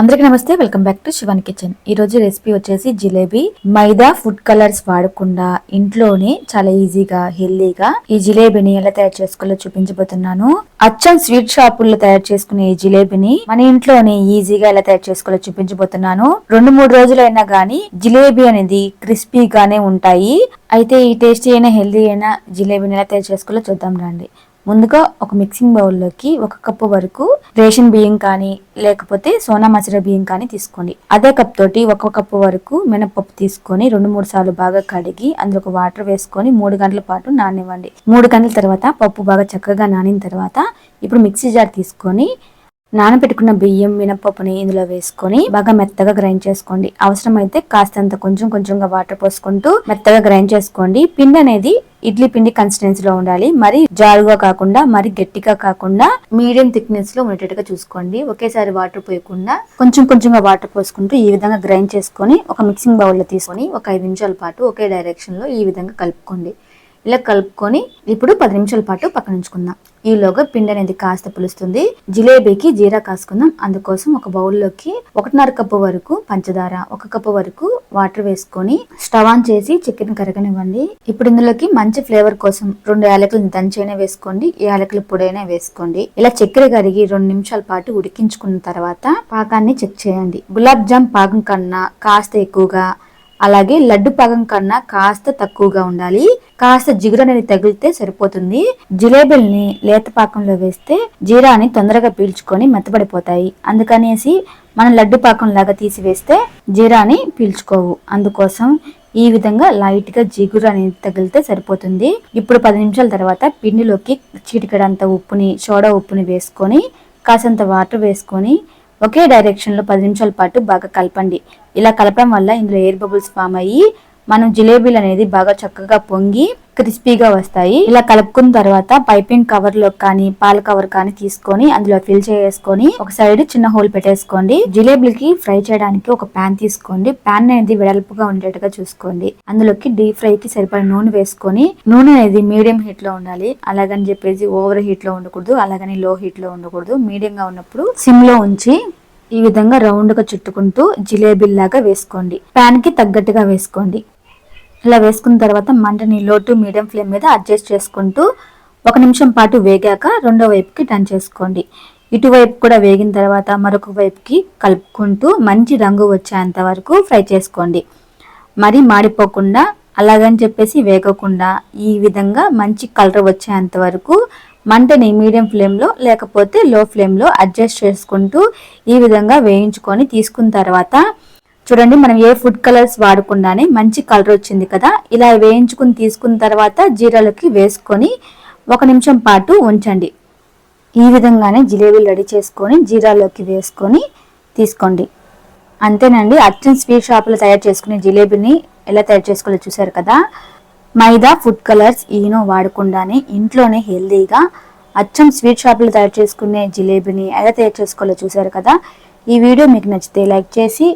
అందరికీ నమస్తే welcome back to Sivan kitchen. ఈ రోజు రెసిపీ వచ్చేసి జిలేబీ. మైదా ఫుడ్ కలర్స్ వాడకుండా ఇంట్లోనే చాలా ఈజీగా హెల్దీగా ఈ జిలేబీని ఎలా తయారు చేసుకోవాలో చూపించబోతున్నాను. అచ్చం స్వీట్ షాపుల్లో తయారు చేసుకునే ఈ జిలేబీని మన ఇంట్లోనే ఈజీగా ఎలా తయారు చేసుకోవాలో చూపించబోతున్నాను. రెండు మూడు రోజులైనా గానీ జిలేబీ అనేది క్రిస్పీగానే ఉంటాయి. అయితే ఈ టేస్టీ అయినా హెల్దీ అయినా జిలేబీని ఎలా తయారు చేసుకోవాలో చూద్దాం రండి. ముందుగా ఒక మిక్సింగ్ బౌల్లోకి ఒక కప్పు వరకు రేషన్ బియ్యం కానీ లేకపోతే సోనా మసూర బియ్యం కానీ తీసుకోండి. అదే కప్ తోటి ఒక కప్పు వరకు మినపప్పు తీసుకొని రెండు మూడు సార్లు బాగా కడిగి అందులో ఒక వాటర్ వేసుకొని మూడు గంటల పాటు నానివ్వండి. మూడు గంటల తర్వాత పప్పు బాగా చక్కగా నానిన తర్వాత ఇప్పుడు మిక్సీ జార్ తీసుకొని నానబెట్టుకున్న బియ్యం మినపప్పుని ఇందులో వేసుకొని బాగా మెత్తగా గ్రైండ్ చేసుకోండి. అవసరమైతే కాస్తంత కొంచెం కొంచెంగా వాటర్ పోసుకుంటూ మెత్తగా గ్రైండ్ చేసుకోండి. పిండి అనేది ఇడ్లీ పిండి కన్సిస్టెన్సీలో ఉండాలి. మరి జారుగా కాకుండా మరి గట్టిగా కాకుండా మీడియం థిక్నెస్లో ఉండేటట్టుగా చూసుకోండి. ఒకేసారి వాటర్ పోయకుండా కొంచెం కొంచెంగా వాటర్ పోసుకుంటూ ఈ విధంగా గ్రైండ్ చేసుకొని ఒక మిక్సింగ్ బౌల్లో తీసుకొని ఒక ఐదు నిమిషాల పాటు ఒకే డైరెక్షన్లో ఈ విధంగా కలుపుకోండి. ఇలా కలుపుకొని ఇప్పుడు పది నిమిషాల పాటు పక్కన ఉంచుకుందాం ఈలోగా పిండి అనేది కాస్త పులుస్తుంది. జిలేబీకి జీరా కాసుకుందాం. అందుకోసం ఒక బౌల్లోకి ఒకటిన్నర కప్పు వరకు పంచదార ఒక కప్పు వరకు వాటర్ వేసుకొని స్టవ్ ఆన్ చేసి చికెన్ కరగనివ్వండి. ఇప్పుడు ఇందులోకి మంచి ఫ్లేవర్ కోసం రెండు యాలకులు దంచైనా వేసుకోండి. యాలకుల పొడైనా వేసుకోండి. ఇలా చక్కెర కరిగి రెండు నిమిషాల పాటు ఉడికించుకున్న తర్వాత పాకాన్ని చెక్ చేయండి. గులాబ్ జామ్ పాకం కన్నా కాస్త ఎక్కువగా అలాగే లడ్డు పాకం కన్నా కాస్త తక్కువగా ఉండాలి. కాస్త జిగురు అనేది తగిలితే సరిపోతుంది. జిలేబీల్ని లేత పాకంలో వేస్తే జీరాని తొందరగా పీల్చుకొని మెత్తబడిపోతాయి. అందుకనేసి మనం లడ్డు పాకం లాగా తీసివేస్తే జీరాని పీల్చుకోవు. అందుకోసం ఈ విధంగా లైట్గా జిగురు అనేది తగిలితే సరిపోతుంది. ఇప్పుడు పది నిమిషాల తర్వాత పిండిలోకి చీటికడంత ఉప్పుని సోడా ఉప్పుని వేసుకొని కాసంత వాటర్ వేసుకొని ఒకే డైరెక్షన్లో పది నిమిషాల పాటు బాగా కలపండి. ఇలా కలపడం వల్ల ఇందులో ఎయిర్ బబుల్స్ ఫామ్ అయ్యి మనం జిలేబీలు అనేది బాగా చక్కగా పొంగి క్రిస్పీగా వస్తాయి. ఇలా కలుపుకున్న తర్వాత పైపింగ్ కవర్లో కానీ పాల కవర్ కానీ తీసుకొని అందులో ఫిల్ చేసుకొని ఒక సైడ్ చిన్న హోల్ పెట్టేసుకోండి. జిలేబీలకి ఫ్రై చేయడానికి ఒక ప్యాన్ తీసుకోండి. ప్యాన్ అనేది వెడల్పుగా ఉండేట్టుగా చూసుకోండి. అందులోకి డీప్ ఫ్రై కి సరిపడే నూనె వేసుకొని నూనె అనేది మీడియం హీట్లో ఉండాలి. అలాగని చెప్పేసి ఓవర్ హీట్లో ఉండకూడదు. అలాగని లో హీట్లో ఉండకూడదు. మీడియం గా ఉన్నప్పుడు సిమ్లో ఉంచి ఈ విధంగా రౌండ్గా చుట్టుకుంటూ జిలేబీల్లాగా వేసుకోండి. ప్యాన్కి తగ్గట్టుగా వేసుకోండి. ఇలా వేసుకున్న తర్వాత మంటని లో టు మీడియం ఫ్లేమ్ మీద అడ్జస్ట్ చేసుకుంటూ ఒక నిమిషం పాటు వేగాక రెండో వైపుకి టర్న్ చేసుకోండి. ఇటువైపు కూడా వేగిన తర్వాత మరొక వైపుకి కలుపుకుంటూ మంచి రంగు వచ్చేంత వరకు ఫ్రై చేసుకోండి. మరి మాడిపోకుండా అలాగని చెప్పేసి వేగకుండా ఈ విధంగా మంచి కలర్ వచ్చేంత వరకు మంటని మీడియం ఫ్లేమ్లో లేకపోతే లో ఫ్లేమ్లో అడ్జస్ట్ చేసుకుంటూ ఈ విధంగా వేయించుకొని తీసుకున్న తర్వాత చూడండి మనం ఏ ఫుడ్ కలర్స్ వాడకుండానే మంచి కలర్ వచ్చింది కదా ఇలా వేయించుకుని తీసుకున్న తర్వాత జీరాలకి వేసుకొని ఒక నిమిషం పాటు ఉంచండి. ఈ విధంగానే జిలేబీలు రెడీ చేసుకొని జీరాలోకి వేసుకొని తీసుకోండి. అంతేనండి అర్జున్ స్వీట్ షాప్లో తయారు చేసుకునే జిలేబీని ఎలా తయారు చేసుకోవాలో చూసారు కదా మైదా ఫుడ్ కలర్స్ ఈనో వాడకుండానే ఇంట్లోనే హెల్దీగా అచ్చం స్వీట్ షాప్లో తయారు చేసుకునే జిలేబీని ఎలా తయారు చేసుకోవాలో చూసారు కదా ఈ వీడియో మీకు నచ్చితే లైక్ చేసి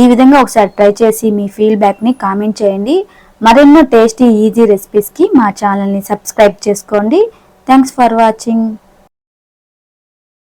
ఈ విధంగా ఒకసారి ట్రై చేసి మీ ఫీడ్బ్యాక్ని కామెంట్ చేయండి. మరెన్నో టేస్టీ ఈజీ రెసిపీస్కి మా ఛానల్ని సబ్స్క్రైబ్ చేసుకోండి. Thanks for watching